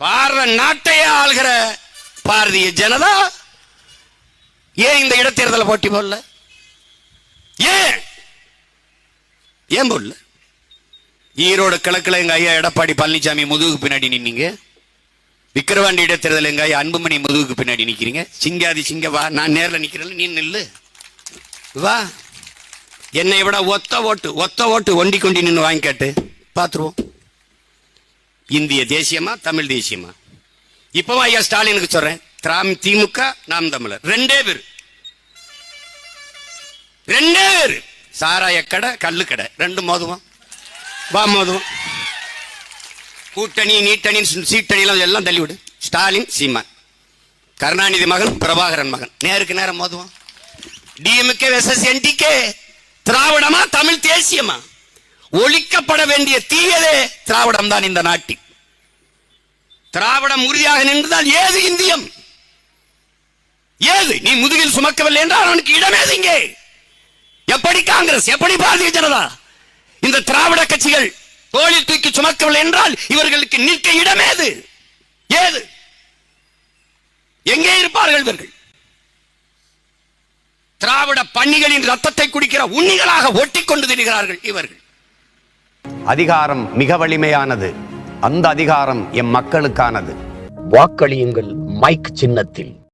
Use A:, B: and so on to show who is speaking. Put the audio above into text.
A: பாரத நாட்டையே ஆள்கிற பாரதிய ஜனதா? ஏன் இந்த இடைத்தேர்தலை போட்டி போடல? ஏன்? ஏன் போடல? ஈரோடு கிழக்குல எங்க ஐயா எடப்பாடி பழனிசாமி முதுகுக்கு பின்னாடி நின்னீங்க. விக்கிரவாண்டி இடைத்தேர்தல் எங்க ஐயா அன்புமணி முதுகுக்கு பின்னாடி நிக்கிறீங்க. சிங்காதி சிங்க வா நான் நேர்ல நிக்கிறேன் நீ நில்லு. வா. என்னை விட ஒத்த ஓட்டு ஒத்த ஓட்டு ஒண்டி கொண்டி நின்று வாங்கி கேட்டு பார்த்துருவோம் இந்திய தேசியமா தமிழ் தேசியமா? இப்பவும் ஐயா ஸ்டாலினுக்கு சொல்றேன். திராம் திமுக நாம் தமிழர். ரெண்டே பேர். ரெண்டே பேர். சாராய கடை கல்லு கடை. ரெண்டு மோதுவோம். வா மோதுவோம். கூட்டணி நீட்டணி சீட்டணி எல்லாம் தள்ளிவிடு ஸ்டாலின் சீமான். கருணாநிதி மகன் பிரபாகரன் மகன். நேருக்கு நேரம் மோதுவோம். டிஎம்கே வெசஸ் என்டிகே திராவிடமா தமிழ் தேசியமா? ஒழிக்கப்பட வேண்டிய தீயதே திராவிடம் தான் இந்த நாட்டில். திராவிடம் உறுதியாக நின்றதால் ஏது இந்தியம்? ஏது? நீ முதுகில் சுமக்கவில்லை என்றால் அவனுக்கு இடமேது இங்கே? எப்படி காங்கிரஸ்? எப்படி பாரதிய ஜனதா? இந்த திராவிட கட்சிகள் தோழில் தூக்கி சுமக்கவில்லை என்றால் இவர்களுக்கு நிற்க இடமேது ஏது? எங்கே இருப்பார்கள் இவர்கள்? திராவிட பன்னிகளின் ரத்தத்தை குடிக்கிற உண்ணிகளாக ஒட்டிக்கொண்டு திரிகிறார்கள் இவர்கள்.
B: அதிகாரம் மிக வலிமையானது. அந்த அதிகாரம் எம் மக்களுக்கானது.
C: வாக்களியுங்கள் மைக் சின்னத்தில்.